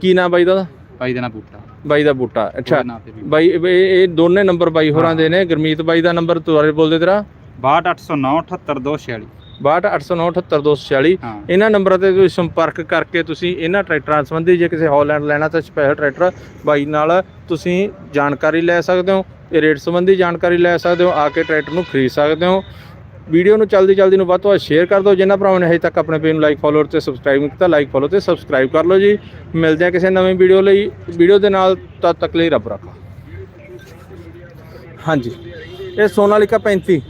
ਕੀ ਨਾਮ ਬਾਈ ਦਾ? ਭਾਈ ਦਾ ਨਾਂ ਬੂਟਾ। ਬਾਈ ਦਾ ਬੂਟਾ ਅੱਛਾ। ਉਹਦੇ ਨਾਂ ਤੇ ਵੀ ਬਾਈ ਇਹ ਇਹ ਦੋਨੇ ਨੰਬਰ ਬਾਈ ਹੋਰਾਂ ਦੇ ਨੇ। ਗੁਰਮੀਤ ਬਾਈ ਦਾ ਨੰਬਰ ਦੁਬਾਰੇ ਬੋਲਦੇ ਤੇਰਾ? 62809 78246 6280978246 ਹਾਂ। ਇਹਨਾਂ ਨੰਬਰਾਂ ਤੇ ਤੁਸੀਂ ਸੰਪਰਕ ਕਰਕੇ ਤੁਸੀਂ ਇਹਨਾਂ ਟਰੈਕਟਰਾਂ ਸੰਬੰਧੀ ਜੇ ਕਿਸੇ ਹਾਲੈਂਡ ਲੈਣਾ ਤਾਂ ਸਪੈਸ਼ਲ ਟਰੈਕਟਰ ਬਾਈ ਨਾਲ ਤੁਸੀਂ ਜਾਣਕਾਰੀ ਲੈ ਸਕਦੇ ਹੋ ਇਹ ਰੇਟ ਸੰਬੰਧੀ ਜਾਣਕਾਰੀ ਲੈ ਸਕਦੇ ਹੋ ਆ ਕੇ ਟਰੈਕਟਰ ਨੂੰ ਖਰੀਦ ਸਕਦੇ ਹੋ। ਵੀਡੀਓ ਨੂੰ ਚਲਦੀ ਚਲਦੀ ਨੂੰ ਵੱਧ ਤੋਂ ਵੱਧ ਸ਼ੇਅਰ ਕਰ ਦਿਓ। ਜਿਨ੍ਹਾਂ ਭਰਾਵਾਂ ਨੇ ਹਜੇ ਤੱਕ ਆਪਣੇ ਪੇਜ ਨੂੰ ਲਾਈਕ ਫੋਲੋਅਰ ਤੇ ਸਬਸਕ੍ਰਾਈਬ ਨਹੀਂ ਕੀਤਾ ਲਾਈਕ ਫੋਲੋ ਤੇ ਸਬਸਕ੍ਰਾਈਬ ਕਰ ਲਓ ਜੀ। ਮਿਲਦੇ ਆ ਕਿਸੇ ਨਵੀਂ ਵੀਡੀਓ ਲਈ। ਵੀਡੀਓ ਦੇ ਨਾਲ ਤਦ ਤੱਕ ਲਈ ਰੱਬ ਰੱਖਾ। ਹਾਂਜੀ। ਇਹ ਸੋਨਾਲੀਕਾ 35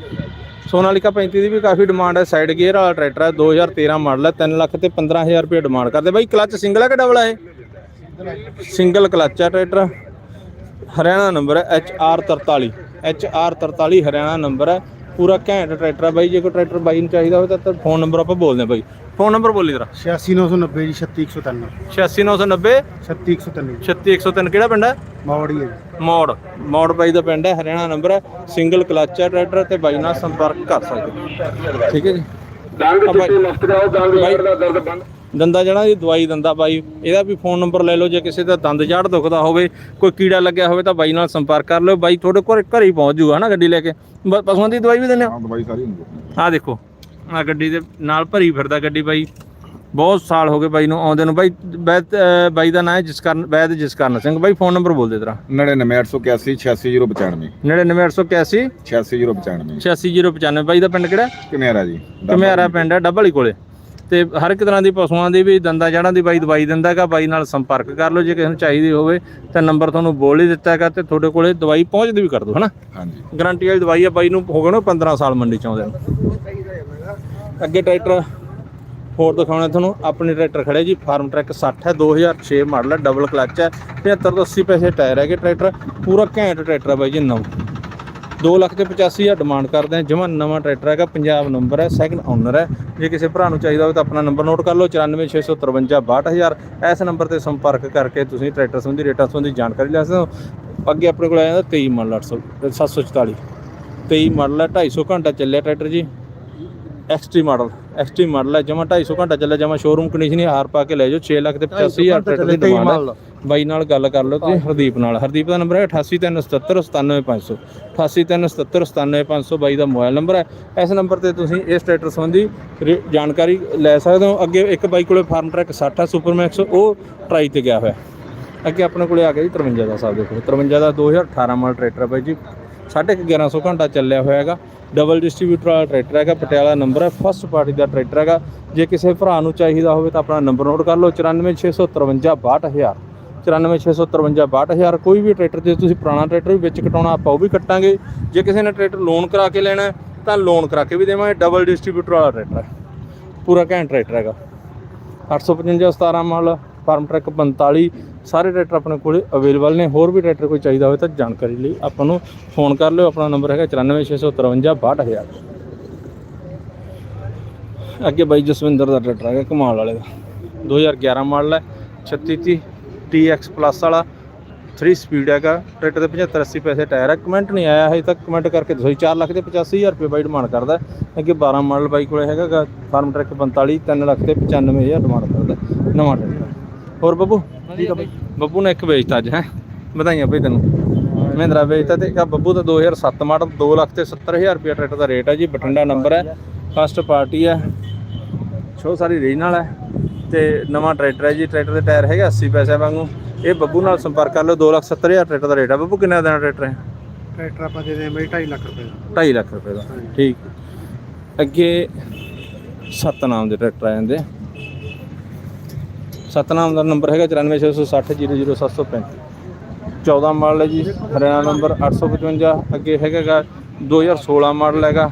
ਸੋਨਾਲੀਕਾ 35 ਦੀ ਵੀ ਕਾਫੀ ਡਿਮਾਂਡ ਹੈ। ਸਾਈਡ ਗੇਅਰ ਵਾਲਾ ਟਰੈਕਟਰ ਹੈ। 2013 ਮਾਡਲ ਹੈ। 3 ਲੱਖ ਤੇ 15000 ਰੁਪਏ ਡਿਮਾਂਡ ਕਰਦੇ। ਬਾਈ ਕਲੱਚ ਸਿੰਗਲ ਹੈ ਕਿ ਡਬਲ ਹੈ ਸਿੰਗਲ ਕਲੱਚ ਹੈ ਟਰੈਕਟਰ ਹਰਿਆਣਾ ਨੰਬਰ ਹੈ। HR43 HR43 ਹਰਿਆਣਾ ਨੰਬਰ ਹੈ। ਪੂਰਾ ਘੈਂਟ ਟਰੈਕਟਰ ਬਾਈ ਜੇ ਕੋਈ ਟਰੈਕਟਰ ਬਾਈ ਨੂੰ ਚਾਹੀਦਾ ਹੋਵੇ ਤਾਂ ਫੋਨ ਨੰਬਰ ਆਪਾਂ ਬੋਲਦੇ ਹਾਂ ਬਾਈ। ਫੋਨ ਨੰਬਰ ਬੋਲੀ ਜਰਾ। 86990 ਜੀ 36193 86990 36193 36103 ਕਿਹੜਾ ਪਿੰਡ ਹੈ? ਮੌੜੀ ਹੈ ਮੋੜ। ਮੋੜ ਬਾਈ ਦਾ ਪਿੰਡ ਹੈ ਹਰਿਆਣਾ ਨੰਬਰ ਹੈ। ਸਿੰਗਲ ਕਲੱਚ ਹੈ ਟਰੈਕਟਰ ਤੇ ਬਾਈ ਨਾਲ ਸੰਪਰਕ ਕਰ ਸਕਦੇ। ਠੀਕ ਹੈ ਜੀ। ਦੰਦ ਚਿੱਟੇ ਮੁਫਤ ਜਾਓ ਦੰਦ ਦਾ ਦਰਦ ਬੰਦ। ਦੰਦਾਂ ਜੜਾਂ ਦੀ ਦਵਾਈ ਦਿੰਦਾ ਬਾਈ ਇਹਦਾ ਵੀ ਫੋਨ ਨੰਬਰ ਲੈ ਲਓ ਜੇ ਕਿਸੇ ਦਾ ਦੰਦ ਜੜ ਦੁਖਦਾ ਹੋਵੇ ਕੋਈ ਕੀੜਾ ਲੱਗਿਆ ਹੋਵੇ ਤਾਂ ਬਾਈ ਨਾਲ ਸੰਪਰਕ ਕਰ ਲਿਓ। ਬਾਈ ਤੁਹਾਡੇ ਕੋਲ ਘਰੇ ਹੀ ਪਹੁੰਚ ਜੂਗਾ ਨਾ ਗੱਡੀ ਲੈ ਕੇ। ਬ- ਪਸ਼ੂਆਂ ਦੀ ਦਵਾਈ ਵੀ ਦਿੰਦੇ ਹੋ? ਦਵਾਈ ਸਾਰੀ ਹੁੰਦੀ ਆਹ ਦੇਖੋ ਆ ਗੱਡੀ ਦੇ ਨਾਲ ਭਰੀ ਫਿਰਦਾ ਗੱਡੀ ਬਾਈ। ਬਹੁਤ ਸਾਲ ਹੋ ਗਏ ਬਾਈ ਨੂੰ ਆਉਂਦੇ ਨੂੰ। ਬਾਈ ਵੈਦ ਅਹ ਬਾਈ ਦਾ ਨਾਮ ਹੈ ਜਸਕਰਨ ਵੈਦ ਜਸਕਰਨ ਸਿੰਘ। ਬਾਈ ਫੋਨ ਨੰਬਰ ਬੋਲ ਦੇ ਤੇਰਾ 99881 86095 99881 86095 86095 ਬਾਈ ਦਾ ਪਿੰਡ ਕਿਹੜਾ? ਕਿਮੇਰਾ ਜੀ। ਕਮਿਆਰਾ ਪਿੰਡ ਹੈ ਡੱਬਲ ਹੀ ਕੋਲੇ। ਤੇ ਹਰ ਇੱਕ ਤਰ੍ਹਾਂ ਦੀ ਪਸ਼ੂਆਂ ਦੀ ਵੀ ਦੰਦਾਂ ਜੜਾਂ ਦੀ ਬਾਈ ਦਵਾਈ ਦਿੰਦਾ ਹੈਗਾ ਬਾਈ ਨਾਲ ਸੰਪਰਕ ਕਰ ਲਓ ਜੇ ਕਿਸੇ ਨੂੰ ਚਾਹੀਦੀ ਹੋਵੇ ਤਾਂ ਨੰਬਰ ਤੁਹਾਨੂੰ ਬੋਲ ਹੀ ਦਿੱਤਾ ਹੈਗਾ ਤੇ ਤੁਹਾਡੇ ਕੋਲੇ ਦਵਾਈ ਪਹੁੰਚਦੀ ਵੀ ਕਰ ਦੋ ਹਨਾ? ਹਾਂਜੀ। ਗਾਰੰਟੀ ਵਾਲੀ ਦਵਾਈ ਆ ਬਾਈ ਨੂੰ ਹੋ ਗਏ ਨਾ 15 ਸਾਲ ਮੰਡੀ ਚ ਆਉਂਦੇ ਨੂੰ। ਅੱਗੇ ਟਰੈਕਟਰ ਹੋਰ ਦਿਖਾਉਣਾ ਤੁਹਾਨੂੰ ਆਪਣੇ ਟਰੈਕਟਰ ਖੜੇ ਜੀ ਫਾਰਮ ਟਰੈਕ 60 ਹੈ 2006 ਮਾਡਲ ਹੈ ਡਬਲ ਕਲਚ ਹੈ 75 ਤੋਂ 80 ਪੈਸੇ ਟਾਇਰ ਹੈਗੇ ਟਰੈਕਟਰ ਪੂਰਾ ਘੈਂਟ ਟਰੈਕਟਰ ਹੈ ਬਾਈ ਜੀ ਨਵਾਂ। 2 ਲੱਖ ਤੇ 85000 ਡਿਮਾਂਡ ਕਰਦੇ ਆ। ਜਮਾ ਨਵਾਂ ਟਰੈਕਟਰ ਹੈਗਾ ਪੰਜਾਬ ਨੰਬਰ ਹੈ ਸੈਕੰਡ ਓਨਰ ਹੈ। ਜੇ ਕਿਸੇ ਭਰਾ ਨੂੰ ਚਾਹੀਦਾ ਹੋਵੇ ਤਾਂ ਆਪਣਾ ਨੰਬਰ ਨੋਟ ਕਰ ਲਓ 94655652 62000 ਇਸ ਨੰਬਰ ਤੇ ਸੰਪਰਕ ਕਰਕੇ ਤੁਸੀਂ ਟਰੈਕਟਰ ਸੰਬੰਧੀ ਰੇਟਾਂ ਸੰਬੰਧੀ ਜਾਣਕਾਰੀ ਲੈ ਸਕਦੇ ਹੋ। ਅੱਗੇ ਆਪਣੇ ਕੋਲ ਆ ਜਾਂਦਾ 23 ਮਾਡਲ 800 744 23 ਮਾਡਲ ਹੈ 250 ਘੰਟਾ ਚੱਲਿਆ ਟਰੈਕਟਰ ਜੀ। ਐਕਸਟਰੀ ਮਾਡਲ ਐਕਸਟਰੀ ਮਾਡਲ ਹੈ ਜਮਾ 250 ਘੰਟਾ ਚੱਲਿਆ ਜਮਾ ਸ਼ੋਰੂਮ ਕੰਡੀਸ਼ਨ ਹੀ ਹਾਰ ਪਾ ਕੇ ਲੈ ਜਾਓ 6 ਲੱਖ ਤੇ 85000 ਟਰੈਕਟਰ ਦੀ ਡਿਮਾਂਡ ਹੈ। ਬਾਈ ਨਾਲ ਗੱਲ ਕਰ ਲਓ ਤੁਸੀਂ ਹਰਦੀਪ ਨਾਲ। ਹਰਦੀਪ ਦਾ ਨੰਬਰ ਹੈ 8837797500 8837797500 ਬਾਈ ਦਾ ਮੋਬਾਈਲ ਨੰਬਰ ਹੈ। ਇਸ ਨੰਬਰ ਤੇ ਤੁਸੀਂ ਇਸ ਟਰੈਕਟਰ ਸੰਬੰਧੀ ਜਾਣਕਾਰੀ ਲੈ ਸਕਦੇ ਹੋ। ਅੱਗੇ ਇੱਕ ਬਾਈ ਕੋਲੇ ਫਾਰਮ ਟਰੈਕ 60 ਹੈ ਸੁਪਰਮੈਕਸ ਉਹ ਟਰਾਈ ਤੇ ਗਿਆ ਹੋਇਆ। ਅੱਗੇ ਆਪਣੇ ਕੋਲੇ ਆ ਗਿਆ ਜੀ 53 ਦਾ ਸਾਹਿਬ ਦੇਖੋ। 53 ਦਾ 2018 ਮਾਡਲ ਟਰੈਕਟਰ ਹੈ ਬਾਈ ਜੀ। 1150 ਘੰਟਾ ਚੱਲਿਆ ਹੋਇਆ ਹੈਗਾ। ਡਬਲ ਡਿਸਟ੍ਰੀਬਿਊਟਰ ਵਾਲਾ ਟਰੈਕਟਰ ਹੈਗਾ ਪਟਿਆਲਾ ਨੰਬਰ ਹੈ। ਫਸਟ ਪਾਰਟੀ ਦਾ ਟਰੈਕਟਰ ਹੈਗਾ। ਜੇ ਕਿਸੇ ਭਰਾ ਨੂੰ ਚਾਹੀਦਾ ਹੋਵੇ ਤਾਂ ਆਪਣਾ ਨੰਬਰ ਨੋਟ ਕਰ ਲਓ। 94655652 94653 ਕੋਈ ਵੀ ਟਰੈਕਟਰ ਜੇ ਤੁਸੀਂ ਪੁਰਾਣਾ ਟਰੈਕਟਰ ਵੀ ਵਿੱਚ ਕਟਾਉਣਾ, ਆਪਾਂ ਉਹ ਵੀ ਕੱਟਾਂਗੇ। ਜੇ ਕਿਸੇ ਨੇ ਟਰੈਕਟਰ ਲੋਨ ਕਰਾ ਕੇ ਲੈਣਾ ਤਾਂ ਲੋਨ ਕਰਾ ਕੇ ਵੀ ਦੇਵਾਂਗੇ। ਡਬਲ ਡਿਸਟ੍ਰੀਬਿਊਟਰ ਵਾਲਾ ਟਰੈਕਟਰ ਹੈ। ਪੂਰਾ ਘੈਂਟ ਟਰੈਕਟਰ ਹੈਗਾ। 855 17 ਮਾਡਲ ਫਾਰਮ ਟਰੈਕ 45 ਸਾਰੇ ਟਰੈਕਟਰ ਆਪਣੇ ਕੋਲੇ ਅਵੇਲੇਬਲ ਨੇ। ਹੋਰ ਵੀ ਟਰੈਕਟਰ ਕੋਈ ਚਾਹੀਦਾ ਹੋਵੇ ਤਾਂ ਜਾਣਕਾਰੀ ਲਈ ਆਪਾਂ ਨੂੰ ਫੋਨ ਕਰ ਲਿਓ। ਆਪਣਾ ਨੰਬਰ ਹੈਗਾ 94655652 62000 ਅੱਗੇ ਬਾਈ ਜਸਵਿੰਦਰ ਦਾ ਟਰੈਕਟਰ ਹੈਗਾ, ਕਮਾਲ ਵਾਲੇ ਦਾ। 2011 ਮਾਡਲ ਹੈ 3630 TX ਪਲੱਸ ਵਾਲਾ 3 ਸਪੀਡ ਹੈਗਾ ਟਰੈਕਟਰ ਦੇ 75 80 ਪੈਸੇ ਟਾਇਰ ਹੈ ਕਮੈਂਟ ਨਹੀਂ ਆਇਆ ਹਜੇ ਤੱਕ ਕਮੈਂਟ ਕਰਕੇ ਦੱਸੋ ਜੀ 4 ਲੱਖ ਤੇ 85000 ਰੁਪਏ ਬਾਈ ਡਿਮਾਂਡ ਕਰਦਾ। ਹੈ। ਅੱਗੇ 12 ਮਾਡਲ ਬਾਈ ਕੋਲੇ ਹੈਗਾ ਗਾ, ਫਾਰਮ ਟਰੈਕ 45 3 ਲੱਖ ਤੇ 95000 ਡਿਮਾਂਡ ਕਰਦਾ ਹੈ। ਨਵਾਂ ਟਰੈਕਟਰ ਹੋਰ ਬੱਬੂ? ਬੱਬੂ ਨੇ ਇੱਕ ਵੇਚਤਾ ਅੱਜ ਹੈ? ਵਧਾਈਆਂ ਭਾਈ ਤੈਨੂੰ। ਮਹਿੰਦਰਾ ਵੇਚਤਾ ਤੇ ਆਹ ਬੱਬੂ ਦਾ 2007 ਮਾਡਲ 2 ਲੱਖ ਤੇ 70000 ਰੁਪਏ ਟਰੈਕਟਰ ਦਾ ਰੇਟ ਹੈ ਜੀ ਬਠਿੰਡਾ ਨੰਬਰ ਹੈ। ਫਸਟ ਪਾਰਟੀ ਹੈ। ਸ਼ੋ ਸਾਰੀ ਰੀਜਨਲ ਹੈ। ਤੇ ਨਵਾਂ ਟਰੈਕਟਰ ਹੈ ਜੀ ਟਰੈਕਟਰ ਦੇ ਟਾਇਰ ਹੈਗੇ 80 ਪੈਸੇ ਵਾਂਗੂ। ਇਹ ਬੱਬੂ ਨਾਲ ਸੰਪਰਕ ਕਰ ਲਓ 2,70,000 ਟਰੈਕਟਰ ਦਾ ਰੇਟ ਹੈ ਬੱਬੂ ਕਿੰਨਾ ਦੇਣਾ ਟਰੈਕਟਰ ਹੈ? ਟਰੈਕਟਰ ਆਪਾਂ ਦੇ ਦੇ ਬਈ 2.5 ਲੱਖ ਰੁਪਏ ਦਾ। 2.5 ਲੱਖ ਰੁਪਏ ਦਾ। ਠੀਕ। ਅੱਗੇ ਸਤਨਾਮ ਦੇ ਟਰੈਕਟਰ ਆ ਜਾਂਦੇ। ਸਤਨਾਮ ਦਾ ਨੰਬਰ ਹੈਗਾ 9466000735 14 ਮਾਡਲ ਹੈ ਜੀ ਹਰਿਆਣਾ ਨੰਬਰ 855 ਅੱਗੇ ਹੈਗਾ ਗਾ 2016 ਮਾਡਲ ਹੈਗਾ।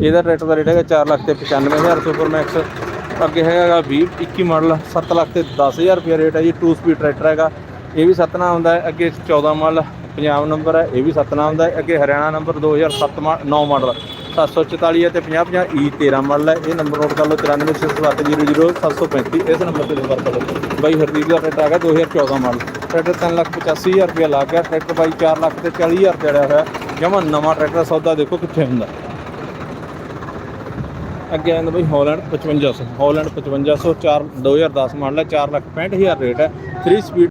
ਇਹਦਾ ਟਰੈਕਟਰ ਦਾ ਰੇਟ ਹੈਗਾ 4 ਲੱਖ ਤੇ 95000 ਸੁਪਰ ਮੈਕਸ। ਅੱਗੇ ਹੈਗਾ ਗਾ 20 21 ਮਾਡਲ 7 ਲੱਖ ਤੇ 10000 ਰੁਪਏ ਰੇਟ ਹੈ ਜੀ 2 ਸਪੀਡ ਟਰੈਕਟਰ ਹੈਗਾ। ਇਹ ਵੀ ਸਤਨਾਮ ਦਾ ਹੈ, ਅੱਗੇ 14 ਮਾਡਲ, ਪੰਜਾਬ ਨੰਬਰ ਹੈ, ਇਹ ਵੀ ਸਤਨਾਮ ਦਾ ਹੈ, ਅੱਗੇ ਹਰਿਆਣਾ ਨੰਬਰ 2007 ਮਾ- 9 ਮਾਡਲ 744 ਹੈ ਤੇ 50 50 E 13 ਮਾਡਲ ਹੈ। ਇਹ ਨੰਬਰ ਨੋਟ ਕਰ ਲਓ 9467000735 ਇਸ ਨੰਬਰ ਤੇ ਸੰਪਰਕ ਕਰੋ। ਬਾਈ ਹਰਦੀਪ ਦਾ ਟਰੈਕਟਰ ਹੈਗਾ 2014 ਮਾਡਲ। ਟਰੈਕਟਰ 3 ਲੱਖ 85000 ਰੁਪਏ ਲੱਗ ਗਿਆ ਟਰੈਕਟਰ ਬਾਈ 4 ਲੱਖ ਤੇ 40000 ਚੜਿਆ ਹੋਇਆ। ਜਮਾ ਨਵਾਂ ਟਰੈਕਟਰ ਸੌਦਾ ਦੇਖੋ ਕਿੱਥੇ ਹੁੰਦਾ। ਅੱਗੇ ਆਉਂਦਾ ਬਈ ਹਾਲੈਂਡ 5500 ਹਾਲੈਂਡ 5500 4 2010 ਮਾਡਲ ਹੈ 4 ਲੱਖ 65000 ਰੇਟ ਹੈ। 3 ਸਪੀਡ